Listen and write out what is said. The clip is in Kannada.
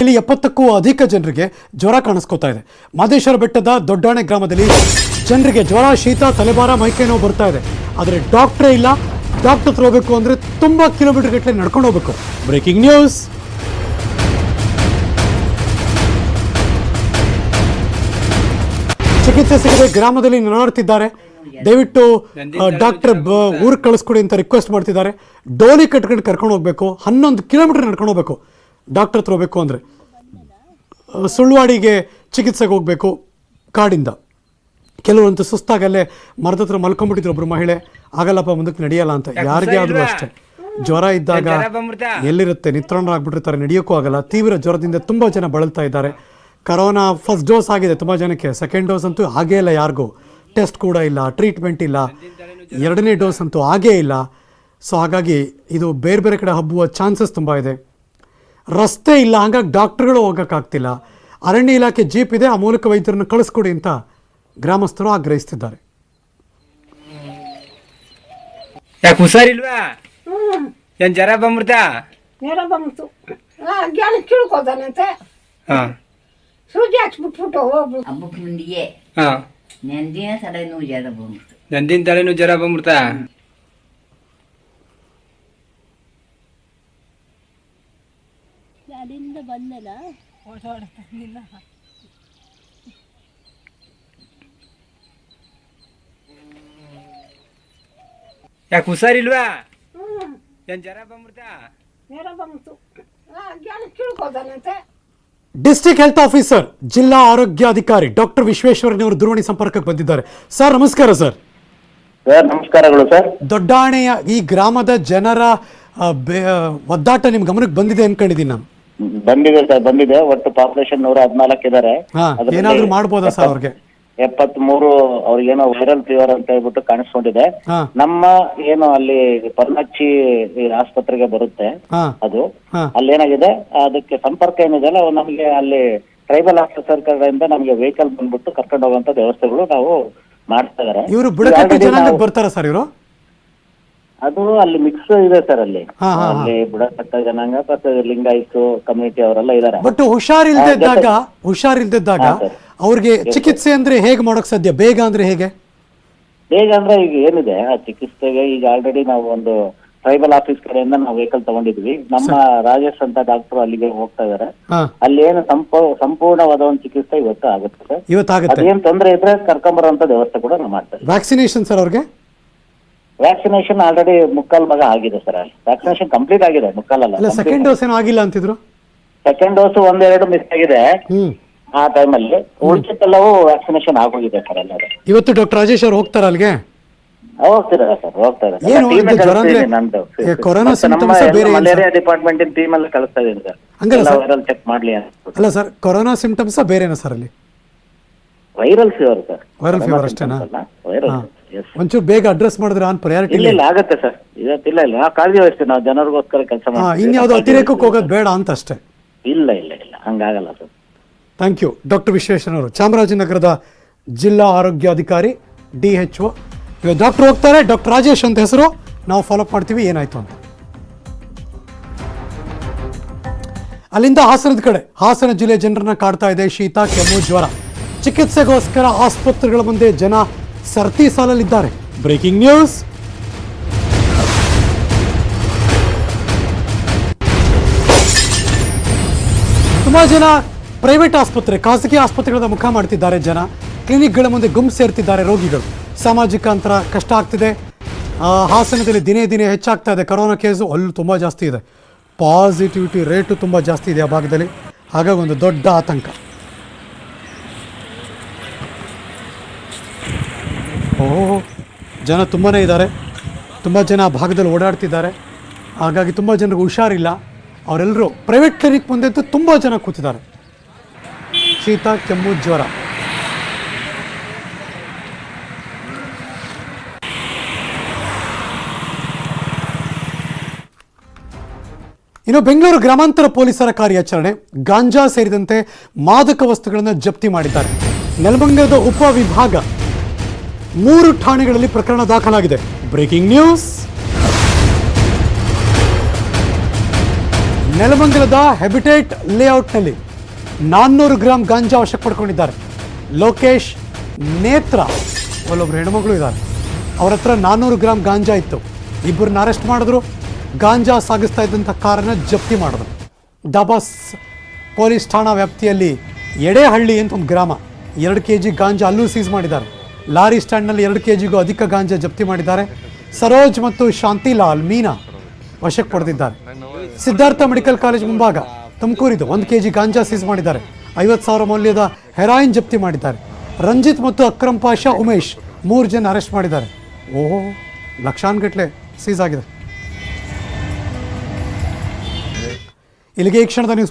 ಇಲ್ಲಿ ಎಪ್ಪತ್ತಕ್ಕೂ ಅಧಿಕ ಜನರಿಗೆ ಜ್ವರ ಕಾಣಿಸ್ಕೋತಾ ಇದೆ. ಮಾದೇಶ್ವರ ಬೆಟ್ಟದ ದೊಡ್ಡಾಣೆ ಗ್ರಾಮದಲ್ಲಿ ಜನರಿಗೆ ಜ್ವರ ಶೀತ ತಲೆಬಾರ ಮೈಕೈ ನೋವು ಬರ್ತಾ ಇದೆ. ಆದರೆ ಡಾಕ್ಟ್ರೇ ಇಲ್ಲ. ಡಾಕ್ಟರ್ ಹತ್ರ ಹೋಗ್ಬೇಕು ಅಂದರೆ ತುಂಬ ಕಿಲೋಮೀಟರ್ ಗಟ್ಟಲೆ ನಡ್ಕೊಂಡು ಹೋಗ್ಬೇಕು. ಬ್ರೇಕಿಂಗ್ ನ್ಯೂಸ್ ಚಿಕಿತ್ಸೆ ಸಿಗದೆ ಗ್ರಾಮದಲ್ಲಿ ನಡಾಡ್ತಿದ್ದಾರೆ ದಯವಿಟ್ಟು ಡಾಕ್ಟರ್ ಊರಿಗೆ ಕಳಿಸ್ಕೊಡಿ ಅಂತ ರಿಕ್ವೆಸ್ಟ್ ಮಾಡ್ತಿದ್ದಾರೆ. ಡೋಲಿ ಕಟ್ಕೊಂಡು ಕರ್ಕೊಂಡು ಹೋಗ್ಬೇಕು. ಹನ್ನೊಂದು ಕಿಲೋಮೀಟರ್ ನಡ್ಕೊಂಡು ಹೋಗ್ಬೇಕು. ಡಾಕ್ಟರ್ ಹತ್ರ ಹೋಗ್ಬೇಕು ಅಂದರೆ ಸುಳ್ವಾಡಿಗೆ ಚಿಕಿತ್ಸೆಗೆ ಹೋಗಬೇಕು ಕಾಡಿಂದ. ಕೆಲವರಂತೂ ಸುಸ್ತಾಗಲ್ಲೇ ಮರದ ಹತ್ರ ಮಲ್ಕೊಂಡ್ಬಿಟ್ಟಿದ್ರು ಒಬ್ಬರು ಮಹಿಳೆ. ಆಗಲ್ಲಪ್ಪ ಮುಂದಕ್ಕೆ ನಡೆಯಲ್ಲ ಅಂತ. ಯಾರಿಗೇ ಆದರೂ ಅಷ್ಟೇ. ಜ್ವರ ಇದ್ದಾಗ ಎಲ್ಲಿರುತ್ತೆ? ನಿತ್ರಣರಾಗ್ಬಿಟ್ಟಿರ್ತಾರೆ. ನಡೆಯೋಕ್ಕೂ ಆಗಲ್ಲ. ತೀವ್ರ ಜ್ವರದಿಂದ ತುಂಬ ಜನ ಬಳಲ್ತಾ ಇದ್ದಾರೆ. ಕರೋನಾ ಫಸ್ಟ್ ಡೋಸ್ ಆಗಿದೆ ತುಂಬ ಜನಕ್ಕೆ. ಸೆಕೆಂಡ್ ಡೋಸ್ ಅಂತೂ ಹಾಗೇ ಇಲ್ಲ ಯಾರಿಗೂ. ಟೆಸ್ಟ್ ಕೂಡ ಇಲ್ಲ ಟ್ರೀಟ್ಮೆಂಟ್ ಇಲ್ಲ. ಎರಡನೇ ಡೋಸ್ ಅಂತೂ ಆಗೇ ಇಲ್ಲ. ಸೊ ಹಾಗಾಗಿ ಇದು ಬೇರೆ ಬೇರೆ ಕಡೆ ಹಬ್ಬುವ ಚಾನ್ಸಸ್ ತುಂಬ ಇದೆ. ರಸ್ತೆ ಇಲ್ಲ ಹಾಗಾಗಿ ಡಾಕ್ಟ್ರುಗಳು ಹೋಗೋಕ್ಕಾಗ್ತಿಲ್ಲ. ಅರಣ್ಯ ಇಲಾಖೆ ಜೀಪ್ ಇದೆ ಆ ಮೂಲಕ ವೈದ್ಯರನ್ನು ಕಳಿಸ್ಕೊಡಿ ಅಂತ ಗ್ರಾಮಸ್ಥರು ಆಗ್ರಹಿಸ್ತಿದ್ದಾರೆ. ಯಾಕೆ ಹುಷಾರಿಲ್ವಾ ಏನ್ ಜರ ಬಂದ್ಬಿಡ್ತಾ? ನೇರ ಬಂತು. ಜ್ಞಾನ ತಿಳ್ಕೊತಾನಂತೆ ಹಾ. ಸೂಜಿ ಹಾಕ್ಸ್ಬಿಟ್ಬಿಟ್ಟು ಹೋಗ್ಬಿಟ್ಟು ಹಬ್ಬಕ್ಕೆ ಮುಂದಿಗೆ ಹಾ. ನೆಂದಿನ ತಲೆನೋವು ಜ್ವರ ಬಂದ್ಬಿಡ್ತು. ನಂದಿನ ತಲೆನೂ ಜ್ವರ ಬಂದ್ಬಿಡ್ತಾ ಯಾಕೆ ಹುಷಾರಿಲ್ವಾ? ಏನ್ ಜ್ವರ ಬಂದ್ಬಿಡ್ತಾ? ನೇರ ಬಂತು. ಜ್ಞಾನ ತಿಳ್ಕೊತಾನಂತೆ. ಡಿಸ್ಟ್ರಿಕ್ಟ್ ಹೆಲ್ತ್ ಆಫೀಸರ್ ಜಿಲ್ಲಾ ಆರೋಗ್ಯಾಧಿಕಾರಿ ಡಾಕ್ಟರ್ ವಿಶ್ವೇಶ್ವರನವರು ದೂರವಾಣಿ ಸಂಪರ್ಕಕ್ಕೆ ಬಂದಿದ್ದಾರೆ. ಸರ್ ನಮಸ್ಕಾರ ಸರ್ ಸರ್ ನಮಸ್ಕಾರಗಳು ಸರ್ ದೊಡ್ಡಾಣೆಯ ಈ ಗ್ರಾಮದ ಜನರ ಆ, ಬೆ- ಒದ್ದಾಟ ನಿಮ್ ಗಮನಕ್ಕೆ ಬಂದಿದೆ ಅನ್ಕೊಂಡಿದ್ದೀನಿ ನಾನು. ಬಂದಿದೆ ಸರ್ ಬಂದಿದೆ. ಒಟ್ಟು ಪಾಪ್ಯುಲೇಷನ್ ನೂರ ಹದಿನಾಲ್ಕು ಇದಾರೆ. ಹಾ ಅದ್ರಲ್ಲಿ ಏನಾದ್ರೂ ಮಾಡ್ಬೋದಾ ಸರ್ ಅವ್ರಿಗೆ? ಎಪ್ಪತ್ತ್ ಮೂರು ಅವ್ರಿಗೇನೋ ವೈರಲ್ ಫೀವರ್ ಅಂತ ಹೇಳ್ಬಿಟ್ಟು ಕಾಣಿಸ್ಕೊಂಡಿದೆ. ಹಾ. ನಮ್ಮ ಏನು ಅಲ್ಲಿ ಪರ್ನಚ್ಚಿ ಈ ಆಸ್ಪತ್ರೆಗೆ ಬರುತ್ತೆ ಹಾ. ಅದು. ಹಾ. ಅಲ್ಲಿ ಏನಾಗಿದೆ? ಅದಕ್ಕೆ ಸಂಪರ್ಕ ಏನಿದೆ ಅಲ್ಲ ನಮಗೆ ಅಲ್ಲಿ ಟ್ರೈಬಲ್ ಆಫೀಸರ್ ಕಡೆಯಿಂದ ನಮಗೆ ವೆಹಿಕಲ್ ಬಂದ್ಬಿಟ್ಟು ಕರ್ಕೊಂಡು ಹೋಗುವಂತ ವ್ಯವಸ್ಥೆಗಳು ನಾವು ಮಾಡ್ತಾ ಇದಾರೆ. ಇವರು ಬುಡಕಟ್ಟು Already ಜನಾಂಗಕ್ಕೆ ನಾವು- ಸರ್ ಇವರು? ಅದು ಅಲ್ಲಿ ಮಿಕ್ಸ್ ಇದೆ ಸರ್ ಅಲ್ಲಿ. ಹಾ, ಹಾ, ಹಾ. ಅಲ್ಲಿ ಬುಡಕಟ್ಟ ಜನಾಂಗ ಮತ್ತೆ ಲಿಂಗಾಯತ್ ಕಮ್ಯುನಿಟಿ ಅವರೆಲ್ಲ ಇದಾರೆ. ಬಟ್ ಹುಷಾರಿಲ್ದಿದ್ದಾಗ ಹುಷಾರಿಲ್ದಿದ್ದಾಗ ಹಾ, ಸರ್. ಅವ್ರಿಗೆ ಚಿಕಿತ್ಸೆ ಅಂದ್ರೆ ಹೇಗೆ ಮಾಡೋಕ್ ಸಾಧ್ಯ? ಬೇಗ ಅಂದ್ರೆ ಹೇಗೆ? ಬೇಗ ಅಂದ್ರೆ ಈಗ ಏನಿದೆ? ಆ ಚಿಕಿತ್ಸೆಗೆ ಈಗ ಆಲ್ರೆಡಿ ನಾವು ಒಂದು ಟ್ರೈಬಲ್ ಆಫೀಸ್ ಕಡೆಯಿಂದ ನಾವು ವೆಹಿಕಲ್ ತಗೊಂಡಿದ್ವಿ. ನಮ್ಮ ರಾಜೇಶ್ ಅಂತ ಡಾಕ್ಟರ್ ಅಲ್ಲಿಗೆ ಹೋಗ್ತಾ ಇದಾರೆ. ಹಾ. ಅಲ್ಲಿ ಏನು ಸಂಪೂ ಸಂಪೂರ್ಣವಾದ ಒಂದು ಚಿಕಿತ್ಸೆ ಇವತ್ತು ಆಗುತ್ತೆ ಸರ್ ಇವತ್ತಾಗುತ್ತೆ. ಅದೇನ್ ತೊಂದರೆ ಇದ್ರೆ ಕರ್ಕೊಂಬರುವಂತ ವ್ಯವಸ್ಥೆ ಕೂಡ ನಾವು ಮಾಡ್ತೇವೆ. ವ್ಯಾಕ್ಸಿನೇಷನ್ ಸರ್ ಅವ್ರಿಗೆ? ವ್ಯಾಕ್ಸಿನೇಷನ್ ಆಲ್ರೆಡಿ ಮುಕ್ಕಾಲ್ ಮಗ ಆಗಿದೆ ಸರ್ ವ್ಯಾಕ್ಸಿನೇಷನ್ ಕಂಪ್ಲೀಟ್ ಆಗಿದೆ ಮುಕ್ಕಾಲ್ ಅಲ್ಲ ಅಲ್ಲ ಸೆಕೆಂಡ್ ಡೋಸ್ ಏನೋ ಆಗಿಲ್ಲ ಅಂತಿದ್ರು? ಸೆಕೆಂಡ್ ಡೋಸ್ ಒಂದೆರಡು ಮಿಸ್ ಆಗಿದೆ. ಆ ಟೈಮಲ್ಲಿ ಉಳಿಸಿದ್ದೆಲ್ಲವೂ ವ್ಯಾಕ್ಸಿನೇಷನ್ ಆಗೋಗಿದೆ ಸರ್ ಅಲ್ಲ ಇವತ್ತು ಡಾಕ್ಟರ್ ರಾಜೇಶ್ ಅವ್ರು ಹೋಗ್ತಾರ ಅಲ್ಲಿಗೆ? ಹೋಗ್ತಿದ್ದಾರೆ ಸರ್ ಹೋಗ್ತಾರೆ ಏ, ಕೊರೋನಾ ಮಲೇರಿಯಾ ಡಿಪಾರ್ಟ್ಮೆಂಟ್ ಟೀಮ್ ಅಲ್ಲಿ ಕಳಿಸ್ತಾ ಇದೀನಿ ಸರ್ ಹಂಗಲ್ಲ ವೈರಲ್ ಚೆಕ್ ಮಾಡ್ಲಿ ಅಂತ. ಅಲ್ಲ ಸರ್ ಕೊರೋನಾ ಸಿಂಪ್ಟಮ್ಸ್ ಬೇರೆನಾ ಸರ್ ಅಲ್ಲಿ? Viral fever sir viral fever ಅಷ್ಟೇನಾ? ವೈರಲ್. ಒಂಚೂರು ಬೇಗ ಅಡ್ರೆಸ್ ಮಾಡಿದ್ರೆ ಆನ್ ಪ್ರಯಾರಿಟಿ ಇಲ್ಲ ಇಲ್ಲ ಆಗತ್ತೆ ಸರ್ ಇಲ್ಲ ನಾವು ಕಾಳಜಿ ವಹಿಸ್ತೀವಿ ನಾವು ಜನರಿಗೋಸ್ಕರ ಕೆಲಸ ಮಾಡ್ತೀವಿ ಇನ್ಯಾವುದೋ ಅತಿರೇಕಕ್ಕೆ ಹೋಗೋದು ಬೇಡ ಅಂತ ಅಷ್ಟೇ. ಇಲ್ಲ ಇಲ್ಲ ಇಲ್ಲ. ಹಂಗಾಗಲ್ಲ sir thank you doctor Vishweshwara ಅವರು ಚಾಮರಾಜನಗರದ ಜಿಲ್ಲಾ ಆರೋಗ್ಯಾಧಿಕಾರಿ ಡಿ ಎಚ್ ಒ. ಇವಾಗ ಡಾಕ್ಟರ್ ಹೋಗ್ತಾರೆ. ಡಾಕ್ಟರ್ ರಾಜೇಶ್ ಅಂತ ಹೆಸರು. ನಾವು ಫಾಲೋಅಪ್ ಮಾಡ್ತೀವಿ. ಏನಾಯ್ತು ಅಂತ. ಅಲ್ಲಿಂದ ಹಾಸನದ ಕಡೆ. ಹಾಸನ ಜಿಲ್ಲೆ ಜನರನ್ನ ಕಾಡ್ತಾ ಇದೆ. ಶೀತ ಕೆಮ್ಮು ಜ್ವರ. ಚಿಕಿತ್ಸೆಗೋಸ್ಕರ ಆಸ್ಪತ್ರೆಗಳ ಮುಂದೆ ಜನ ಸರ್ತಿ ಸಾಲಲ್ಲಿದ್ದಾರೆ. Breaking news. ತುಂಬಾ ಜನ ಪ್ರೈವೇಟ್ ಆಸ್ಪತ್ರೆ, ಖಾಸಗಿ ಆಸ್ಪತ್ರೆಗಳ ಮುಖ ಮಾಡ್ತಿದ್ದಾರೆ ಜನ. ಕ್ಲಿನಿಕ್ಗಳ ಮುಂದೆ ಗುಂಪು ಸೇರ್ತಿದ್ದಾರೆ ರೋಗಿಗಳು. ಸಾಮಾಜಿಕ ಅಂತರ ಕಷ್ಟ ಆಗ್ತಿದೆ. ಹಾಸನದಲ್ಲಿ ದಿನೇ ದಿನೇ ಹೆಚ್ಚಾಗ್ತಾ ಇದೆ ಕರೋನಾ ಕೇಸು. ಅಲ್ಲೂ ತುಂಬ ಜಾಸ್ತಿ ಇದೆ. ಪಾಸಿಟಿವಿಟಿ ರೇಟು ತುಂಬ ಜಾಸ್ತಿ ಇದೆ ಆ ಭಾಗದಲ್ಲಿ. ಹಾಗಾಗಿ ಒಂದು ದೊಡ್ಡ ಆತಂಕ. ಓ ಜನ ತುಂಬಾ ಇದ್ದಾರೆ. ತುಂಬ ಜನ ಭಾಗದಲ್ಲಿ ಓಡಾಡ್ತಿದ್ದಾರೆ. ಹಾಗಾಗಿ ತುಂಬ ಜನರಿಗೆ ಹುಷಾರಿಲ್ಲ. ಅವರೆಲ್ಲರೂ ಪ್ರೈವೇಟ್ ಕ್ಲಿನಿಕ್ ಮುಂದೆ ಅಂತ ತುಂಬ ಜನ ಕೂತಿದ್ದಾರೆ. ಶೀತ ಕೆಮ್ಮು, ಜ್ವರ. ಇನ್ನು ಬೆಂಗಳೂರು ಗ್ರಾಮಾಂತರ ಪೊಲೀಸರ ಕಾರ್ಯಾಚರಣೆ. ಗಾಂಜಾ ಸೇರಿದಂತೆ ಮಾದಕ ವಸ್ತುಗಳನ್ನು ಜಪ್ತಿ ಮಾಡಿದ್ದಾರೆ. ನೆಲಮಂಗಲದ ಉಪ ವಿಭಾಗ ಮೂರು ಠಾಣೆಗಳಲ್ಲಿ ಪ್ರಕರಣ ದಾಖಲಾಗಿದೆ. Breaking news. ನೆಲಮಂಗಲದ ಹೆಬಿಟೇಟ್ ಲೇಔಟ್ನಲ್ಲಿ ನಾನ್ನೂರು ಗ್ರಾಂ ಗಾಂಜಾ ವಶಕ್ಕೆ ಪಡ್ಕೊಂಡಿದ್ದಾರೆ ಲೋಕೇಶ್ ನೇತ್ರ ಅಲ್ಲೊಬ್ರು ಹೆಣ್ಮಗಳು ಇದ್ದಾರೆ. ಅವ್ರ ಹತ್ರ ನಾನ್ನೂರು ಗ್ರಾಂ ಗಾಂಜಾ ಇತ್ತು. ಇಬ್ಬರನ್ನ ಅರೆಸ್ಟ್ ಮಾಡಿದ್ರು. ಗಾಂಜಾ ಸಾಗಿಸ್ತಾ ಇದ್ದಂಥ ಕಾರನ್ನು ಜಪ್ತಿ ಮಾಡಿದ್ರು. ದಬಾಸ್ ಪೊಲೀಸ್ ಠಾಣಾ ವ್ಯಾಪ್ತಿಯಲ್ಲಿ ಎಡೆಹಳ್ಳಿ ಅಂತ ಒಂದು ಗ್ರಾಮ. ಎರಡು ಕೆ ಜಿ ಗಾಂಜಾ ಅಲ್ಲೂ ಸೀಸ್ ಮಾಡಿದ್ದಾರೆ. ಲಾರಿ ಸ್ಟ್ಯಾಂಡ್ನಲ್ಲಿ ಎರಡು ಕೆ ಜಿಗೂ ಅಧಿಕ ಗಾಂಜಾ ಜಪ್ತಿ ಮಾಡಿದ್ದಾರೆ. ಸರೋಜ್ ಮತ್ತು ಶಾಂತಿಲಾಲ್ ಮೀನಾ ವಶಕ್ಕೆ ಪಡೆದಿದ್ದಾರೆ. ಸಿದ್ಧಾರ್ಥ ಮೆಡಿಕಲ್ ಕಾಲೇಜ್ ಮುಂಭಾಗ ತುಮಕೂರಿದು ಒಂದು ಕೆಜಿ ಗಾಂಜಾ ಸೀಸ್ ಮಾಡಿದ್ದಾರೆ. ಐವತ್ತು ಸಾವಿರ ಮೌಲ್ಯದ ಹೆರಾಯಿನ್ ಜಪ್ತಿ ಮಾಡಿದ್ದಾರೆ. ರಂಜಿತ್ ಮತ್ತು ಅಕ್ರಮ್ ಪಾಷಾ ಉಮೇಶ್ ಮೂರು ಜನ ಅರೆಸ್ಟ್ ಮಾಡಿದ್ದಾರೆ. ಓಹೋ ಲಕ್ಷಾನ್ಗಟ್ಲೆ ಸೀಸ್ ಆಗಿದೆ. ಇಲ್ಲಿಗೆ ಈ ಕ್ಷಣದ ನ್ಯೂಸ್